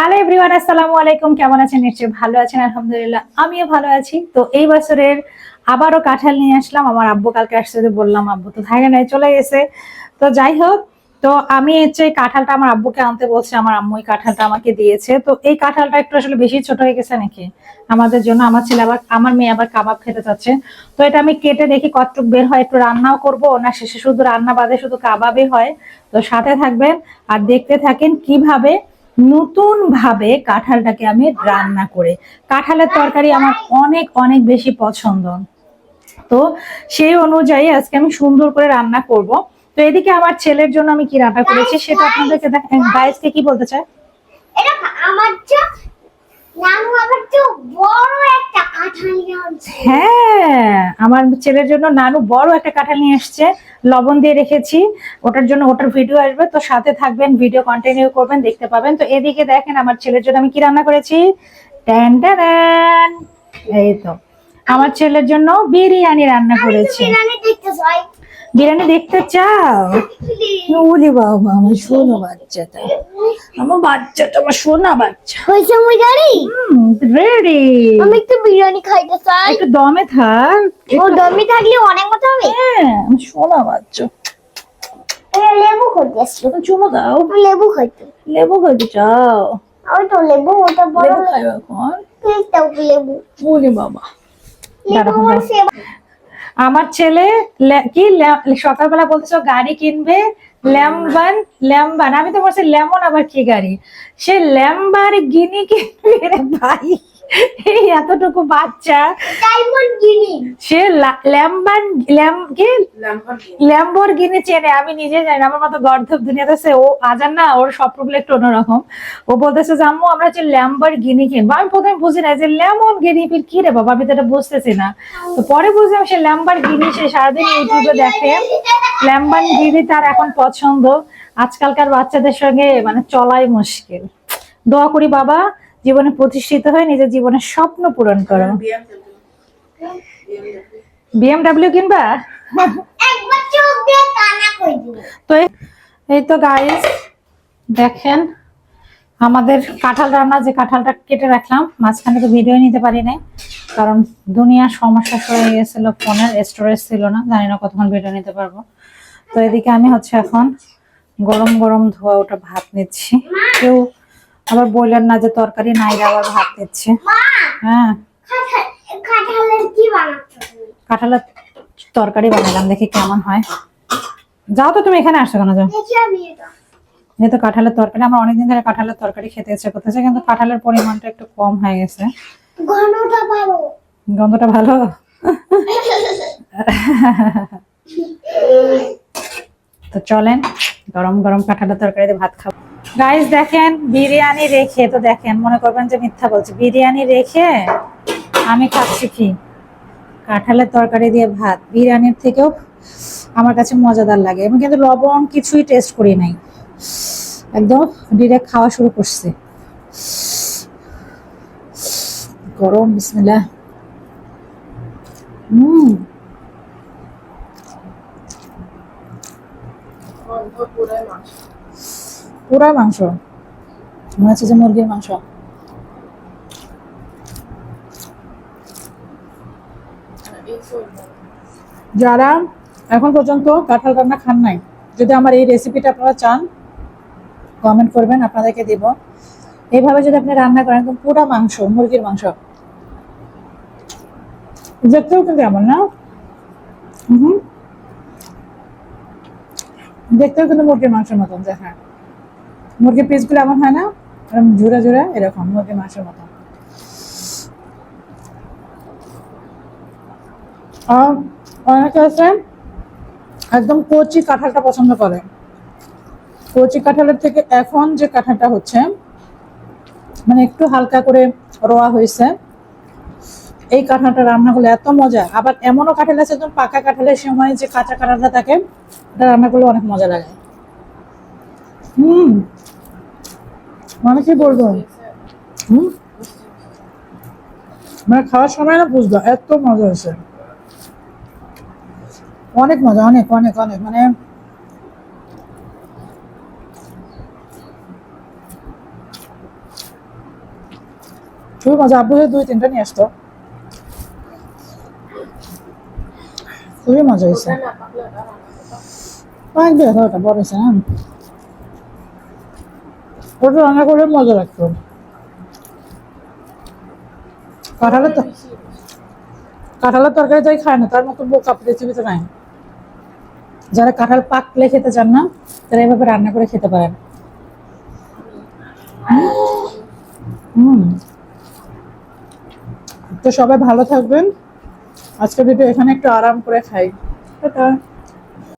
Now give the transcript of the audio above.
Hello everyone আসসালামু আলাইকুম। কেমন আছেন? নিশ্চয়ই ভালো আছেন, আলহামদুলিল্লাহ। আমিও ভালো আছি। তো এই বছরের আবারও কাঁঠাল নিয়ে আসলাম। আমার আব্বু কালকে আসতে বললাম, আব্বু তো থাকে নাই, চলে গেছে। তো যাই হোক, তো আমি হচ্ছে কাঁঠালটা আমার আব্বুকে আনতে বলছে। আমার আম্মু এই কাঁঠালটা আমাকে দিয়েছে। তো এই কাঁঠালটা একটু আসলে বেশি ছোট হয়ে গেছে নাকি? আমাদের জন্য আমার ছেলে আবার, আমার মেয়ে আবার কাবাব খেতে চাচ্ছে। তো এটা আমি কেটে দেখি কতটুক বের হয়। একটু রান্নাও করব, না শেষে শুধু রান্না বাদে শুধু কাবাবই হয়। তো সাথে থাকবেন আর দেখতে থাকেন কীভাবে নতুন ভাবে কাঁঠালটাকে আমি রান্না করে, কাঁঠালের তরকারি আমার অনেক অনেক বেশি পছন্দ। তো সেই অনুযায়ী আজকে আমি সুন্দর করে রান্না করব। তো এদিকে আমার ছেলের জন্য আমি কি রান্না করেছি সেটা আপনাদেরকে গাইজকে কি বলতে চাই আমার নানু আবার তো বড় একটা কাঁঠাল নিয়ে আসছে হ্যাঁ আমার ছেলের জন্য নানু বড় একটা কাঁঠাল নিয়ে এসছে। লবণ দিয়ে রেখেছি। ওটার জন্য ওটার ভিডিও আসবে তো সাথে থাকবেন ভিডিও কন্টিনিউ করবেন দেখতে পাবেন। তো এদিকে দেখেন আমার ছেলের জন্য আমি কি রান্না করেছি? ট্যান ট্যান। এই তো আমার ছেলের জন্য বিরিয়ানি রান্না করেছি। বিরিয়ানি দেখতে চাই। বিরিয়ানি দেখতে চাও? ওরে বাবা আমার সোনা বাচ্চাটা। আমার বাচ্চাটা আমার সোনা বাচ্চা। হয়েছে মুই গাড়ি? রেডি আমি একটু বিরিয়ানি খাইতে চাই। একটু দমে থাক। ও দমি থাকলে অনেক মতো হবে। হ্যাঁ আমার সোনা বাচ্চা। লেবু খাইতে আসলো। চুমো দাও। লেবু খাইতে। লেবু খাইতে চাও? ওই তো লেবু ওটা বড় লেবু খাইবে এখন? লেবু। ওরে বাবা। সেবা আমার ছেলে কি সকালবেলা বলতেছ গাড়ি কিনবে ল্যাম্বান ল্যাম্বান। আমি তো বলছি লেমন আবার কি গাড়ি? সে ল্যাম্বার গিনি কিনবে ভাই? এই এতটুকু বাচ্চা। ডায়মন্ড সে ল্যাম্বান ল্যাম কি? গিনি। চেনে আমি নিজে জানি না, আমার মতো গর্ধব দুনিয়াতে আছে ও আজান না ওর স্বপ্নগুলো একটু অন্যরকম। ও বলতেছে যে আম্মু আমরা যে ল্যাম্বার গিনি কিনবো। আমি প্রথমে বুঝি না যে লেমন গিনি ফির কি রে বাবা? আমি তো এটা বুঝতেছি না। তো পরে বুঝলাম সে ল্যাম্বার গিনি সে সারাদিন ইউটিউবে দেখে। ল্যাম্বান দিদি তার এখন পছন্দ। আজকালকার বাচ্চাদের সঙ্গে মানে চলাই মুশকিল। দোয়া করি বাবা জীবনে প্রতিষ্ঠিত হয়ে নিজের জীবনের স্বপ্ন পূরণ করো। বিএমডাব্লিউ কিনবা? একবার চোখ দিয়ে কানা কই দিব? তো এই- এই তো গাইস দেখেন আমাদের কাঁঠাল রান্না যে কাঁঠালটা কেটে রাখলাম মাঝখানে তো ভিডিও নিতে পারি নাই কারণ দুনিয়ার সমস্যা হয়ে গেছিল ফোনের স্টোরেজ ছিল না জানি না কতক্ষণ ভিডিও নিতে পারব। তো এদিকে আমি হচ্ছে এখন গরম গরম ধোয়া ওটা ভাত নিচ্ছি। কেউ আবার বললেন না যে তরকারি নাই আবার ভাত নিচ্ছে। হ্যাঁ। কাঁঠালের তরকারি বানালাম দেখি কেমন হয়। যাও তো তুমি এখানে আসছো কেন যাও। যেহেতু কাঁঠালের তরকারি আমার অনেকদিন ধরে কাঁঠালের তরকারি খেতে ইচ্ছে করতেছে কিন্তু কাঁঠালের পরিমাণটা একটু কম হয়ে গেছে। গন্ধটা ভালো। তো চলেন গরম গরম কাঁঠালের তরকারিতে ভাত খাব। গাইস দেখেন বিরিয়ানি রেখে তো দেখেন মনে করবেন যে মিথ্যা বলছি। বিরিয়ানি রেখে আমি খাচ্ছি কি? কাঁঠালের তরকারি দিয়ে ভাত। বিরিয়ানির থেকেও আমার কাছে মজাদার লাগে। আমি কিন্তু লবণ কিছুই টেস্ট করি নাই। একদম ডিরেক্ট খাওয়া শুরু করছে। গরম বিসমিল্লা হুম পুরা মাংস। মনে হচ্ছে যে মুরগির মাংস। যারা এখন পর্যন্ত কাঁঠাল রান্না খান নাই, যদি আমার এই রেসিপিটা আপনারা চান কমেন্ট করবেন, আপনাদেরকে দিব। এইভাবে যদি আপনি রান্না করেন পুরা মাংস, মুরগির মাংস। দেখতেও কিন্তু এমন না? দেখতেও কিন্তু মুরগির মাংসের মতন দেখা মুরগির পিসগুলো এমন হয় না? এরকম ঝুরা এরকম মুরগির মাংসের মতন। অনেকে আছে, একদম কচি কাঁঠালটা পছন্দ করে। কচি কাঁঠালের থেকে এখন যে কাঁঠালটা হচ্ছে মানে একটু হালকা করে রোয়া হয়েছে, এই কাঁঠালটা রান্না করলে এত মজা। আবার এমনও কাঁঠাল আছে একদম পাকা কাঁঠালের সময় যে কাঁচা কাঁঠালটা থাকে, এটা রান্না করলে অনেক মজা লাগে। হুম। মানে কি বলব? মানে খাওয়ার সময় না বুঝবা এত মজা হয়েছে। অনেক মজা, অনেক অনেক অনেক মানে খুবই মজা আব্বু দুই, তিনটা নিয়ে আসতো। খুবই মজা হয়েছে। পাকবে ওটা বড় হয়েছে না? ওটা রান্না করলে মজা লাগতো। কাঁঠালের কাঁঠালের তরকারি যাই খায় না, তার মতো বোকা পৃথিবীতে নাই। যারা কাঁঠাল পাকলে খেতে চান না, তারা এভাবে রান্না করে খেতে পারেন। হুম। তো সবাই ভালো থাকবেন। আজকের ভিডিও এখানে একটু আরাম করে খাই। টাটা।